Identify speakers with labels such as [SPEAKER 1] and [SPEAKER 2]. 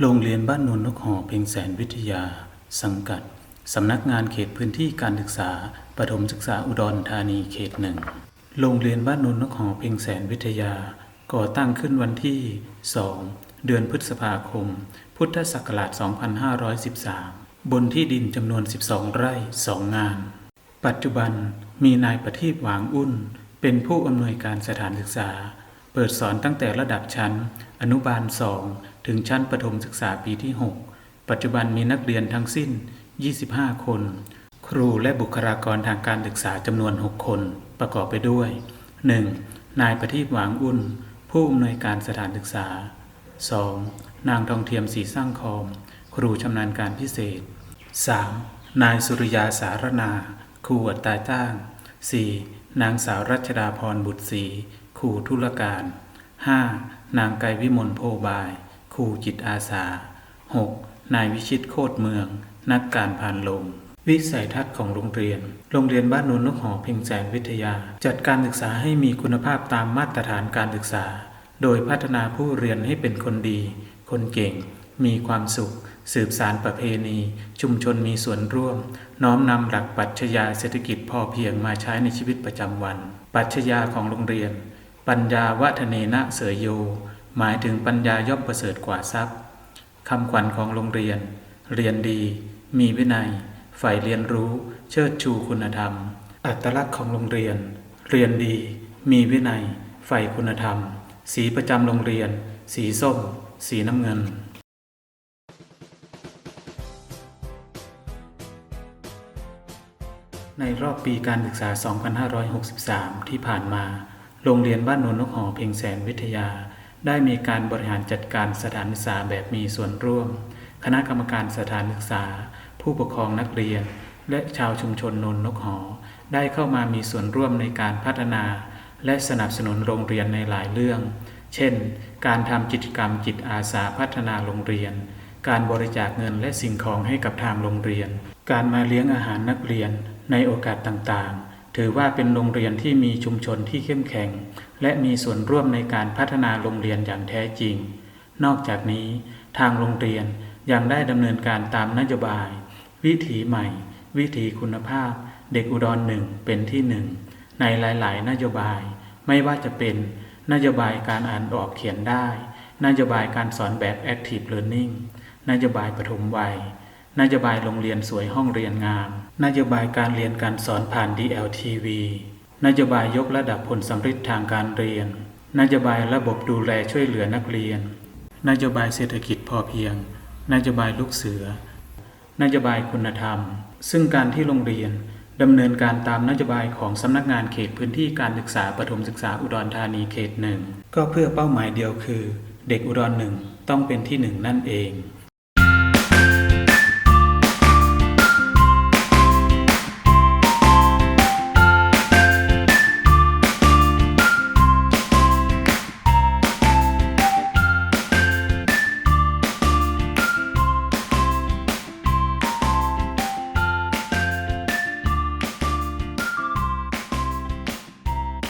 [SPEAKER 1] โรงเรียนบ้านโนนนกหอเพียงแสนวิทยา สังกัด สำนักงานเขตพื้นที่การศึกษาประถมศึกษาอุดรธานีเขตหนึ่ง โรงเรียนบ้านโนนนกหอเพียงแสนวิทยา ก่อตั้งขึ้นวันที่ 2 เดือนพฤษภาคม พุทธศักราช 2513 บนที่ดินจำนวน 12 ไร่ 2 งาน ปัจจุบันมีนายประทีปหวางอุ่น เป็นผู้อำนวยการสถานศึกษา เปิดสอนตั้งแต่ระดับชั้น อนุบาล 2 ถึงชั้นประถมศึกษาปีที่ 6 ปัจจุบันมีนักเรียนทั้งสิ้น 25 คน ครูและบุคลากรทางการศึกษาจำนวน 6 คนประกอบไปด้วย 1. นายประทีปหวางอุ่น ผู้อำนวยการสถานศึกษา 2. นางทองเทียมสีสร้างคอม ครูชำนาญการพิเศษ 3. นายสุริยาสารนา ครูอัตราจ้าง 4. นางสาวรัชดาพรบุตรศรี ครูธุรการ 5. นางไกรวิมลโพบาย ครูจิตอาสา 6. นายวิชิตโคตรเมือง นักการผ่านลงวิสัยทัศน์ของโรงเรียน โรงเรียนบ้านนนนกหอเพียงแสนวิทยา จัดการศึกษาให้มีคุณภาพตามมาตรฐานการศึกษา โดยพัฒนาผู้เรียนให้เป็นคนดี คนเก่ง มีความสุข สืบสารประเพณี ชุมชนมีส่วนร่วม น้อมนำหลักปรัชญาเศรษฐกิจพอเพียงมาใช้ในชีวิตประจำวัน ปรัชญาของโรงเรียน ปัญญาวัฒเนนะเสยโย หมายถึงปัญญาย่อมประเสริฐกว่าทรัพย์คำขวัญของโรงเรียน เรียนดี มีวินัย ใฝ่เรียนรู้ เชิดชูคุณธรรม อัตลักษณ์ของโรงเรียน เรียนดี มีวินัย ใฝ่คุณธรรม สีประจำโรงเรียน สีส้ม สีน้ำเงินในรอบปีการศึกษา 2563 ที่ผ่านมา โรงเรียนบ้านนนนกหอเพียงแสนวิทยา ได้มีการบริหารจัดการสถานศึกษาแบบมีส่วนร่วม คณะกรรมการสถานศึกษา ผู้ปกครองนักเรียน และชาวชุมชนนนนกหอ ได้เข้ามามีส่วนร่วมในการพัฒนา และสนับสนุนโรงเรียนในหลายเรื่อง เช่น การทำกิจกรรมจิตอาสาพัฒนาโรงเรียน การบริจาคเงินและสิ่งของให้กับทางโรงเรียน การมาเลี้ยงอาหารนักเรียนในโอกาสต่างๆ ถือว่าเป็นโรงเรียนที่มีชุมชนที่เข้มแข็ง และมีส่วนร่วมในการพัฒนาโรงเรียนอย่างแท้จริง นอกจากนี้ ทางโรงเรียนยังได้ดำเนินการตามนโยบาย วิถีใหม่ วิถีคุณภาพ เด็กอุดรหนึ่งเป็นที่หนึ่งในหลาย ๆ นโยบาย ไม่ว่าจะเป็น นโยบายการอ่านออกเขียนได้ นโยบายการสอนแบบ Active Learning นโยบายปฐมวัย นโยบายโรงเรียนสวยห้องเรียนงาม นโยบายการเรียนการสอนผ่าน DLTV นโยบายยกระดับผลสำเร็จทางการเรียน นโยบายระบบดูแลช่วยเหลือนักเรียน นโยบายเศรษฐกิจพอเพียง นโยบายลูกเสือ นโยบายคุณธรรม ซึ่งการที่โรงเรียนดำเนินการตามนโยบายของสำนักงานเขตพื้นที่การศึกษาประถมศึกษาอุดรธานีเขตหนึ่งก็เพื่อเป้าหมายเดียวคือ เด็กอุดรหนึ่งต้องเป็นที่หนึ่งนั่นเอง